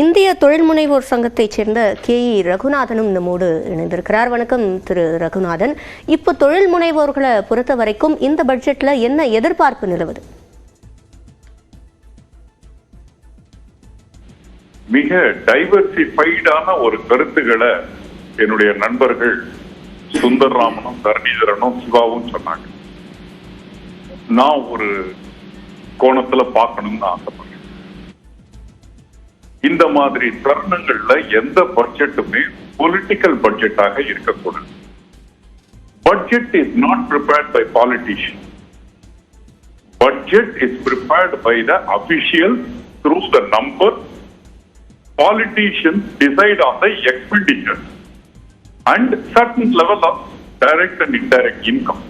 இந்திய தொழில் முனைவோர் சங்கத்தைச் சேர்ந்த கே இ ரகுநாதனும் நம்மோடு இணைந்திருக்கிறார். வணக்கம் திரு ரகுநாதன். இப்போ தொழில் முனைவோர்களை பொறுத்த வரைக்கும் இந்த பட்ஜெட்ல என்ன எதிர்பார்ப்பு நிலவுது? மிக டைவர்சிஃபைடான ஒரு கருத்துக்களை என்னுடைய நண்பர்கள் சுந்தர்ராமனும் தரணிதரனும் சிவாவும் சொன்னாங்க. நான் ஒரு கோணத்துல பார்க்கணும்னு ஆசைப்படுறேன். இந்த மாதிரி தருணங்கள்ல எந்த பட்ஜெட்டுமே பொலிட்டிக்கல் பட்ஜெட்டாக இருக்கக்கூடாது budget is not prepared by politician budget is prepared by the official through the number politician decide on the expenditure and certain level of direct and indirect income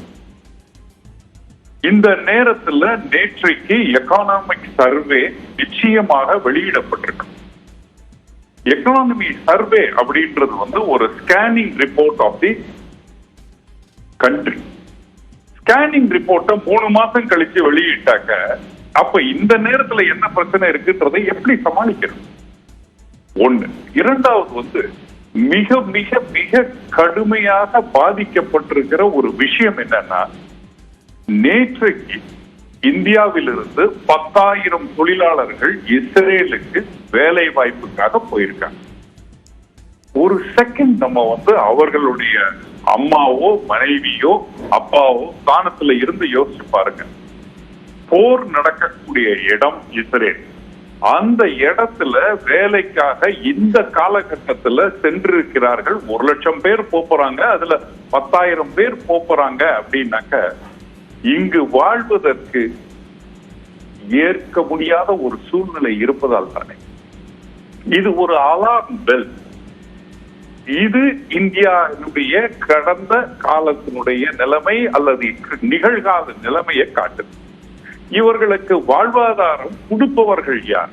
இந்த நேரத்தில் நேற்றைக்கு எக்கானாமிக் சர்வே நிச்சயமாக வெளியிடப்பட்டிருக்கு economy survey அப்படின்றது வந்து ஒரு scanning report of the country scanning ரிப்போர்ட்டை மூணு மாசம் கழிச்சு வெளியிட்டாக்க அப்ப இந்த நேரத்துல என்ன பிரச்சனை இருக்குன்றதை எப்படி சமாளிக்கிறது ஒண்ணு. இரண்டாவது வந்து மிக மிக மிக கடுமையாக பாதிக்கப்பட்டிருக்கிற ஒரு விஷயம் என்னன்னா நேற்றைக்கு இந்தியாவிலிருந்து பத்தாயிரம் தொழிலாளர்கள் இஸ்ரேலுக்கு வேலை வாய்ப்புக்காக போயிருக்காங்க. ஒரு செகண்ட் நம்ம வந்து அவர்களுடைய அம்மாவோ மனைவியோ அப்பாவோ ஸ்தானத்துல இருந்து யோசிச்சு பாருங்க. போர் நடக்கக்கூடிய இடம் இஸ்ரேல். அந்த இடத்துல வேலைக்காக இந்த காலகட்டத்துல சென்றிருக்கிறார்கள். ஒரு லட்சம் பேர் போறாங்க அதுல பத்தாயிரம் பேர் போறாங்க அப்படின்னாக்க இங்கு வாழ்வதற்கு ஏற்க முடியாத ஒரு சூழ்நிலை இருப்பதால் தானே. இது ஒரு அலார்ம் பெல் இது இந்தியாவினுடைய கடந்த காலத்தினுடைய நிலைமை அல்லது நிகழ்கால நிலைமையை காட்டுது. இவர்களுக்கு வாழ்வாதாரம் கொடுப்பவர்கள் யார்?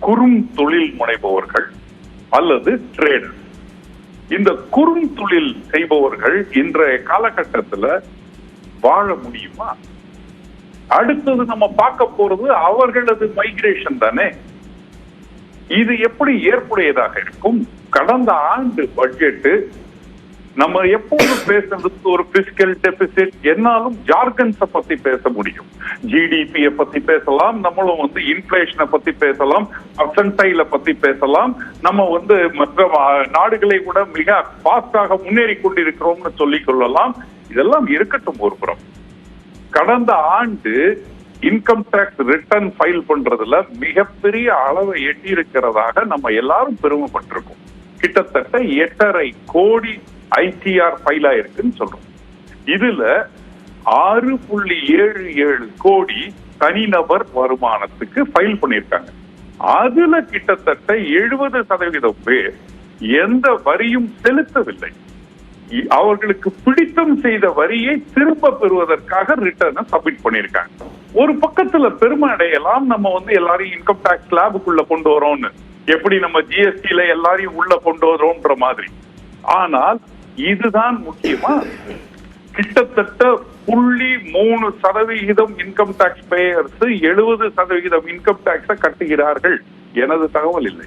குறும் தொழில் முனைபவர்கள் அல்லது ட்ரேடர் இந்த குறும் தொழில் செய்பவர்கள் இன்றைய காலகட்டத்துல வாழ முடியுமா? அடுத்தது நம்ம பார்க்க போறது அவர்களது மைக்ரேஷன் தானே? இது எப்படி ஏற்புடையதாக இருக்கும்? கடந்த ஆண்டு பட்ஜெட்டு நம்ம எப்போது பேசுறது ஒரு பிசிக்கல் டெபிசிட் என்னாலும் ஜார்கன்ஸை பத்தி பேச முடியும். ஜிடிபியை பத்தி பேசலாம் நம்மளும் வந்து இன்ஃபிளேஷனை பத்தி பேசலாம் பர்சன்டைல பத்தி பேசலாம். நம்ம வந்து மற்ற நாடுகளை கூட மிக ஃபாஸ்டாக முன்னேறி கொண்டிருக்கிறோம்னு சொல்லிக் கொள்ளலாம். இதெல்லாம் இருக்கட்டும் ஒரு புறம். கடந்த ஆண்டு இன்கம் டேக்ஸ் ரிட்டர்ன் ஃபைல் பண்றதுல மிகப்பெரிய அளவை எட்டி இருக்கிறதாக நம்ம எல்லாரும் பெருமைப்பட்டிருக்கோம். கிட்டத்தட்ட எட்டரை கோடி ஐடிஆர் ஃபைல் ஆயிருக்குன்னு சொல்றோம். இதுல ஆறு புள்ளி ஏழு ஏழு கோடி தனிநபர் வருமானத்துக்கு ஃபைல் பண்ணியிருக்காங்க. அதுல கிட்டத்தட்ட எழுபது சதவீதம் பேர் எந்த வரியும் செலுத்தவில்லை. அவர்களுக்கு பிடித்தம் செய்த வரியை திரும்ப பெறுவதற்காக ரிட்டர்னை சப்மிட் பண்ணியிருக்காங்க. ஒரு பக்கத்துல பெருமை அடையலாம் நம்ம வந்து எல்லாரையும் இன்கம் டாக்ஸ் ஸ்லாபுக்குள்ள கொண்டு வரோம்னு. எப்படி நம்ம ஜிஎஸ்டில எல்லாரையும் உள்ள கொண்டு வரோம்ன்ற மாதிரி. ஆனால் இதுதான் முக்கியமா கிட்டத்தட்ட புள்ளி மூணு சதவிகிதம் இன்கம் டாக்ஸ் பேயர்ஸ் எழுபது சதவிகிதம் இன்கம் டாக்ஸ கட்டுகிறார்கள். எனது தகவல் இல்லை.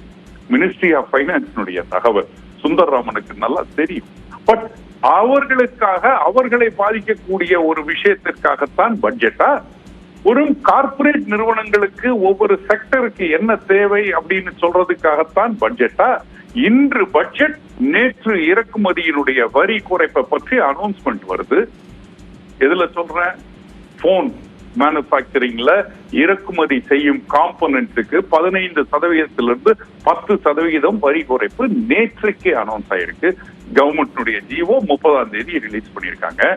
மினிஸ்ட்ரி ஆஃப் பைனான்ஸினுடைய தகவல். சுந்தர்ராமனுக்கு நல்லா தெரியும். பட் அவர்களுக்காக அவர்களை பாதிக்கக்கூடிய ஒரு விஷயத்திற்காகத்தான் பட்ஜெட்டா ஒரு கார்பரேட் நிறுவனங்களுக்கு ஒவ்வொரு செக்டருக்கு என்ன தேவை அப்படின்னு சொல்றதுக்காகத்தான் பட்ஜெட்டா இன்று பட்ஜெட் நேற்று இறக்குமதியினுடைய வரி குறைப்பை பற்றி அனௌன்ஸ்மெண்ட் வருது. எதுல சொல்றேன்? போன் மேனுபேக்சரிங்ல இறக்குமதி செய்யும் காம்போனன்ட்ஸுக்கு பதினைந்து சதவீதத்திலிருந்து பத்து சதவீதம் வரி குறைப்பு நேற்றுக்கே அனௌன்ஸ் ஆயிருக்கு. கவர்மெண்ட்னுடைய ஜிஓ முப்பதாம் தேதி ரிலீஸ் பண்ணியிருக்காங்க.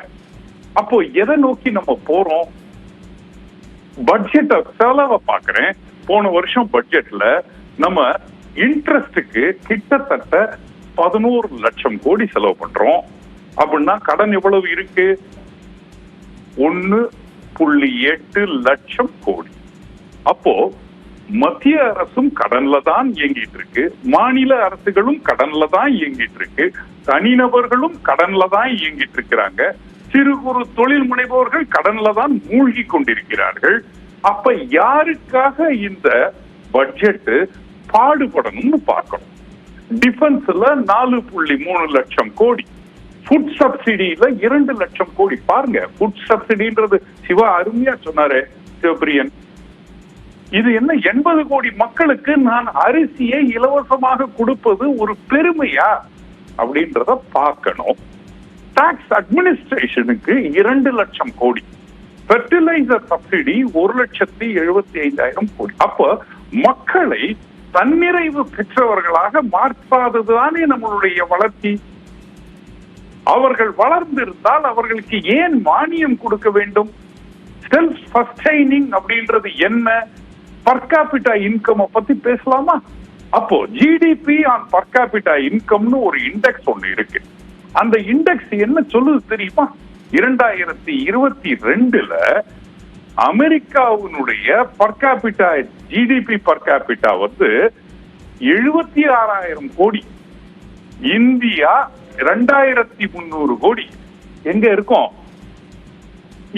அப்போ எதை நோக்கி நம்ம போறோம்? பட்ஜெட் செலவை பாக்குறேன் போன வருஷம் பட்ஜெட்ல நம்ம இன்ட்ரெஸ்டுக்கு கிட்டத்தட்ட பதினோரு லட்சம் கோடி செலவு பண்றோம். அப்படின்னா கடன் எவ்வளவு இருக்கு? ஒன்னு புள்ளி எட்டு லட்சம் கோடி. அப்போ மத்திய அரசும் கடன்ல தான் இயங்கிட்டு இருக்கு. மாநில அரசுகளும் கடன்ல தான் இயங்கிட்டு இருக்கு. தனிநபர்களும் கடன்ல தான் இயங்கிட்டு இருக்கிறாங்க. சிறு குறு தொழில் முனைவோர்கள் கடன்ல தான் மூழ்கி கொண்டிருக்கிறார்கள். அப்ப யாருக்காக இந்த பட்ஜெட் பாடுபடணும்னு பார்க்கணும்? டிஃபென்ஸ்ல நாலு புள்ளி மூணு லட்சம் கோடி. ஃபுட் சப்சிடியில இரண்டு லட்சம் கோடி. பாருங்க ஃபுட் சப்சிடின்றது சிவா அருமையா சொன்னாரு சிவபிரியன். இது என்ன எண்பது கோடி மக்களுக்கு நான் அரிசியை இலவசமாக கொடுப்பது ஒரு பெருமையா? அப்படின்றத பார்க்கணும். டாக்ஸ் அட்மினிஸ்ட்ரேஷனுக்கு இரண்டு லட்சம் கோடி. ஃபெர்டிலைசர் சப்சிடி ஒரு லட்சத்தி எழுபத்தி ஐந்தாயிரம் கோடி. அப்ப மக்களை தன்னிறைவு பெற்றவர்களாக மாற்றாததுதானே நம்மளுடைய வளர்ச்சி? அவர்கள் வளர்ந்திருந்தால் அவர்களுக்கு ஏன் மானியம் கொடுக்க வேண்டும்? செல்ஃப் சஸ்டைனிங் அப்படின்றது என்ன? பர்காபிட்டா இன்கம் பத்தி பேசலாமா? அப்போ ஜிடிபி ஆன் பர்காபிட்டா இன்கம்னு ஒரு இண்டெக்ஸ் ஒண்ணு இருக்கு. அந்த இண்டெக்ஸ் என்ன சொல்லுது தெரியுமா? இரண்டாயிரத்தி இருபத்தி ரெண்டுல அமெரிக்காவினுடைய பர்காபிட்டா ஜிடிபி பர்காபிட்டா வந்து எழுபத்தி ஆறாயிரம் கோடி. இந்தியா ரெண்டாயிரத்தி முன்னூறு கோடி. எங்க இருக்கோம்?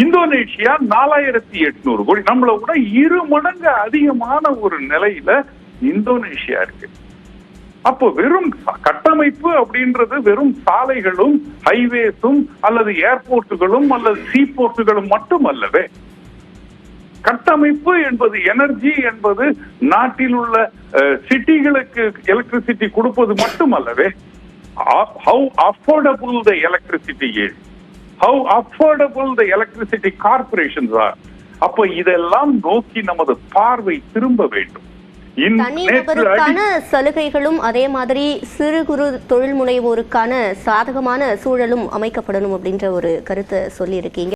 இந்தோனேஷியா நாலாயிரத்தி எட்நூறு கோடி. நம்மளை விட இரு மடங்கு அதிகமான ஒரு நிலையில இந்தோனேஷியா இருக்கு. அப்போ வெறும் கட்டமைப்பு அப்படின்றது வெறும் சாலைகளும் ஹைவேஸும் அல்லது ஏர்போர்ட்டுகளும் அல்லது சீபோர்ட்டுகளும் மட்டுமல்லவே. மட்டும் அல்லவே கட்டமைப்பு என்பது எனர்ஜி என்பது நாட்டில் உள்ள சிட்டிகளுக்கு எலக்ட்ரிசிட்டி கொடுப்பது மட்டுமல்லவே. How affordable the electricity is how affordable the electricity corporations are அப்ப இதெல்லாம் நோக்கி நமது பார்வை திரும்ப வேண்டும். தனிநபருக்கான சலுகைகளும் அதே மாதிரி சிறு குறு தொழில் முனைவோருக்கான சாதகமான சூழலும் அமைக்கப்படணும் அப்படின்ற ஒரு கருத்தை சொல்லியிருக்கீங்க.